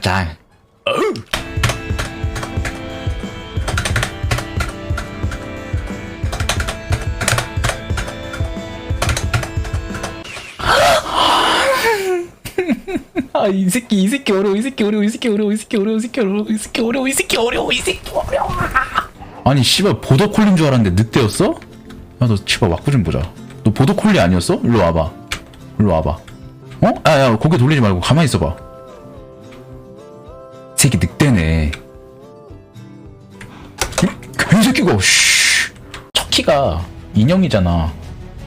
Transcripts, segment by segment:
짱. 아, 이 새끼, 이 새끼 어려워, 이 새끼 어려워, 이 새끼 어려워, 이 새끼 어려워, 이 새끼 어려워, 이 새끼 어려워, 이 새끼 어려워, 이 새끼 어려워. 아니, 씨발, 보더콜린 줄 알았는데 늑대였어? 야, 너 씨발 왁구 좀 보자. 너 보더콜리 아니었어? 일로 와봐. 일로 와봐. 어? 야, 야, 고개 돌리지 말고 가만히 있어봐. 이 새끼가, 씨. 척키가 인형이잖아.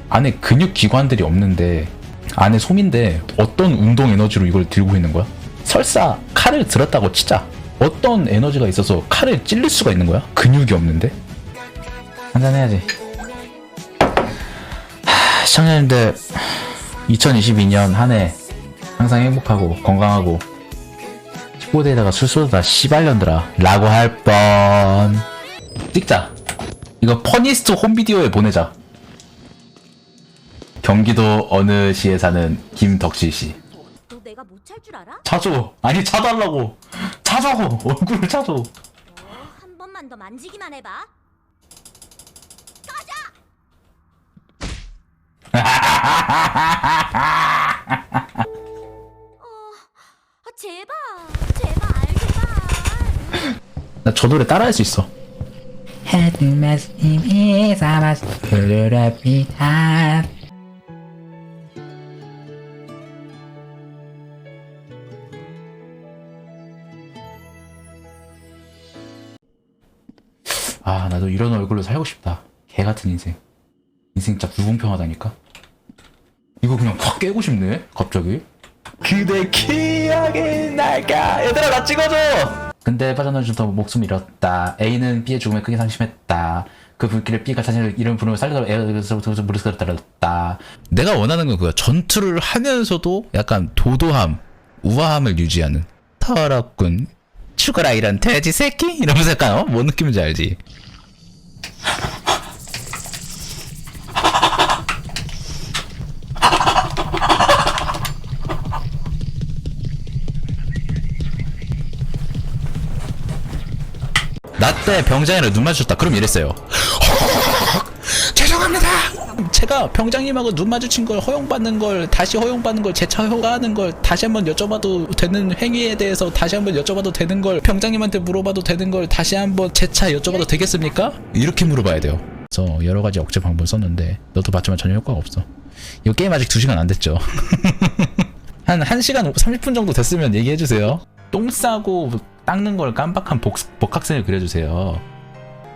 안에 근육 기관들이 없는데 안에 솜인데 어떤 운동 에너지로 이걸 들고 있는 거야? 설사 칼을 들었다고 치자. 어떤 에너지가 있어서 칼을 찔릴 수가 있는 거야? 근육이 없는데? 한잔 해야지. 하, 시청자님들 2022년 한 해 항상 행복하고 건강하고 15대에다가 술 쏘다 씨발년들아 라고 할 뻔. 찍자. 이거 퍼니스트 홈비디오에 보내자. 경기도 어느 시에 사는 김덕실 씨. 너 내가 못 찰 줄 알아? 차줘. 아니 차달라고. 차자고. 얼굴을 차줘. 어, 한 번만 더 만지기만 해봐. 어, 아, 제발, 제발, 제발. 나 저 노래 따라할 수 있어. 하든 말씀이 삼아서 흐르랍니다. 아 나도 이런 얼굴로 살고 싶다. 개 같은 인생. 인생 진짜 불공평하다니까. 이거 그냥 확 깨고 싶네. 갑자기. 그대 기억이 날까. 얘들아 나 찍어줘. 근데 빠져나오면서 목숨 잃었다. A는 B의 죽음에 크게 상심했다. 그 불길을 B가 자신을 이런 부름을 살리다가 A가 무릎을 떨었다. 내가 원하는 건 그거야. 전투를 하면서도 약간 도도함, 우아함을 유지하는. 더럽군. 죽어라 이런 돼지 새끼? 이러면서 약간 어? 뭔 느낌인지 알지? 나 때 병장이랑 눈 마주쳤다. 그럼 이랬어요. 죄송합니다. 제가 병장님하고 눈 마주친 걸 허용받는 걸 다시 허용받는 걸 재차 허가하는 걸 다시 한번 여쭤봐도 되는 행위에 대해서 다시 한번 여쭤봐도 되는 걸 병장님한테 물어봐도 되는 걸 다시 한번 재차 여쭤봐도 되겠습니까? 이렇게 물어봐야 돼요. 그래서 여러 가지 억제 방법 썼는데 너도 봤지만 전혀 효과가 없어. 이거 게임 아직 2시간 안 됐죠. 한 1시간 30분 정도 됐으면 얘기해 주세요. 똥 싸고 닦는 걸 깜빡한 복, 복학생을 그려주세요.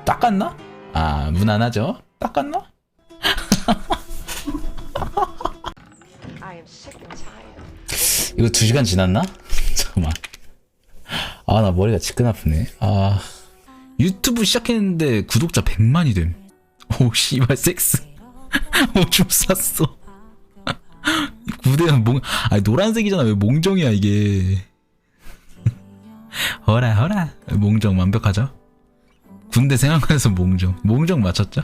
닦았나? 아, 무난하죠? 닦았나? 이거 2시간 지났나? 잠깐만. 아, 나 머리가 지끈 아프네. 아. 유튜브 시작했는데 구독자 100만이 됨. 오, 씨발, 섹스. 오줌 쌌어. 구대는 몽, 아니, 노란색이잖아. 왜 몽정이야, 이게. 허라, 허라. 몽정 완벽하죠? 군대 생각해서 몽정. 몽정 맞췄죠?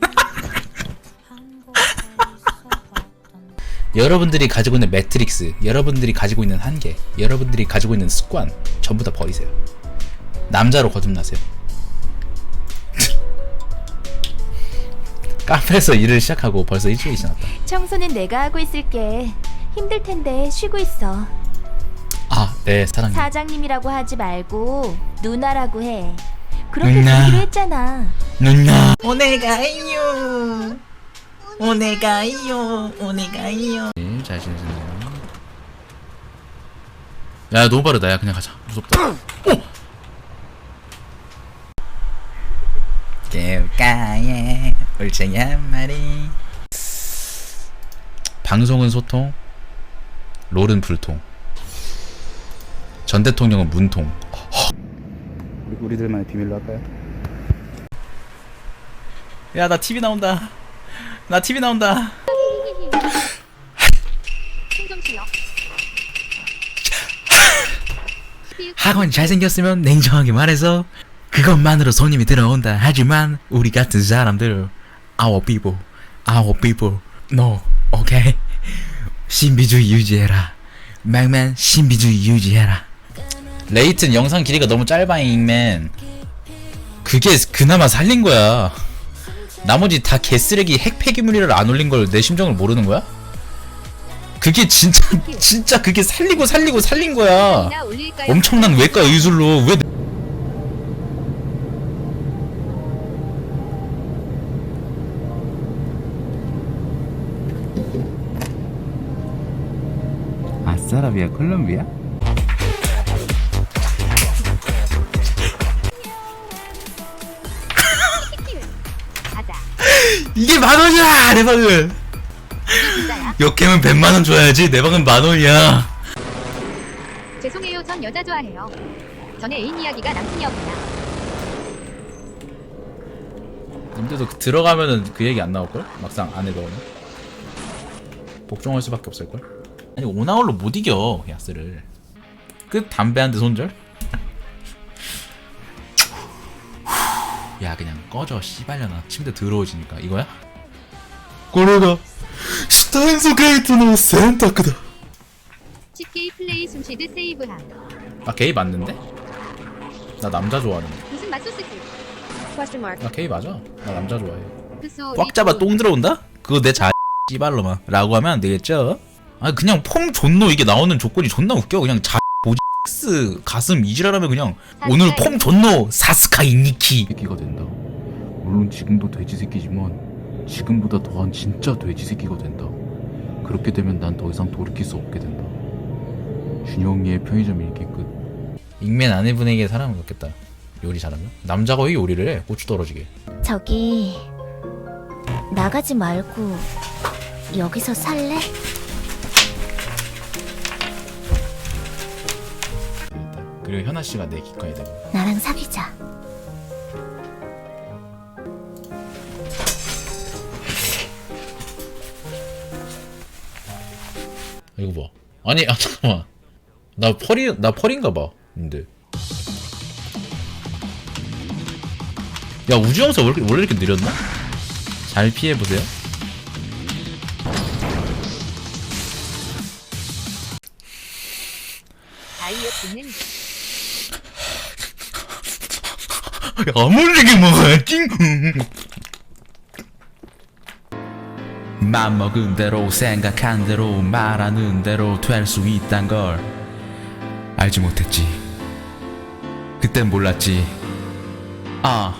여러분들이 가지고 있는 매트릭스, 여러분들이 가지고 있는 한계, 여러분들이 가지고 있는 습관 전부 다 버리세요. 남자로 거듭나세요. 카페에서 일을 시작하고 벌써 일주일이 지났다. 청소는 내가 하고 있을게. 힘들 텐데 쉬고 있어. 아, 네, 사장님. 사장님이라고 하지 말고 누나라고 해. 그렇게 누나. 부르기로 했잖아. 누나. 오네가이요. 오네가이요. 오네가이요. 네, 잘 지내셨나요? 야, 너무 빠르다. 야, 그냥 가자. 무섭다. 개울가에 울쟁이 한 마리. 방송은 소통, 롤은 불통. 전 대통령은 문통. 우리 우리들만의 비밀로 할까요? 야, 나 TV 나온다. 나 TV 나온다. 학원 잘생겼으면 냉정하게 말해서 그것만으로 손님이 들어온다. 하지만 우리 같은 사람들, our people, our people, no, okay. 신비주의 유지해라 맥맨 신비주의 유지해라 레이튼 영상 길이가 너무 짧아 잉맨 그게 그나마 살린 거야 나머지 다 개쓰레기 핵 폐기물이라 안 올린 걸 내 심정을 모르는 거야? 그게 진짜 진짜 그게 살리고 살리고 살린 거야 엄청난 외과 의술로 왜 아싸라비아 콜롬비아? 이게 만 원이야 내 방은 역캠은 100만 원 줘야지 내 방은 만 원이야 죄송해요. 전 여자 좋아해요. 전에 애인 이야기가 남친이었구나. 님들도 그 들어가면은 그 얘기 안 나올걸? 막상 안에 넣으면 복종할 수밖에 없을걸? 아니 오나홀로 못 이겨 야스를 그 담배 한 대 손절? 야 그냥 꺼져 씨발려나 침대 더러워지니까 이거야? 꼬르가 스탄소 게이트노 센타크다 쉽게 플레이 숨쉬듯 세이브함. 나 게이 맞는데? 나 남자 좋아하는데 무슨? Question mark. 나 게이 맞아 나 남자 좋아해 그소 꽉 잡아 똥 들어온다? 그거 내 자 씨발로만 라고 하면 안 되겠죠? 아 그냥 폼 존노 이게 나오는 조건이 존나 웃겨 그냥 자 보지스 가슴 이지랄하면 그냥 오늘 폼 존노 사스카 이니키 새끼가 된다. 물론 지금도 돼지 새끼지만 지금보다 더한 진짜 돼지 새끼가 된다. 그렇게 되면 난 더 이상 돌이킬 수 없게 된다. 준영이의 편의점 일기 끝. 익맨 아내분에게 사랑을 받겠다 요리 잘하면? 남자가 왜 요리를 해 고추 떨어지게 저기 나가지 말고 여기서 살래? 그리고 현아 씨가 내 기꺼이 되고. 나랑 사귀자. 이거 봐. 아니 아 잠깐만. 나 펄이 나 펄인가 봐 근데. 야 우주영사 원래, 원래 이렇게 느렸나? 잘 피해 보세요. 다이어트는 아물리게 먹어야지. 맘 먹은 대로 생각한 대로 말하는 대로 될 수 있단 걸 알지 못했지. 그땐 몰랐지. 아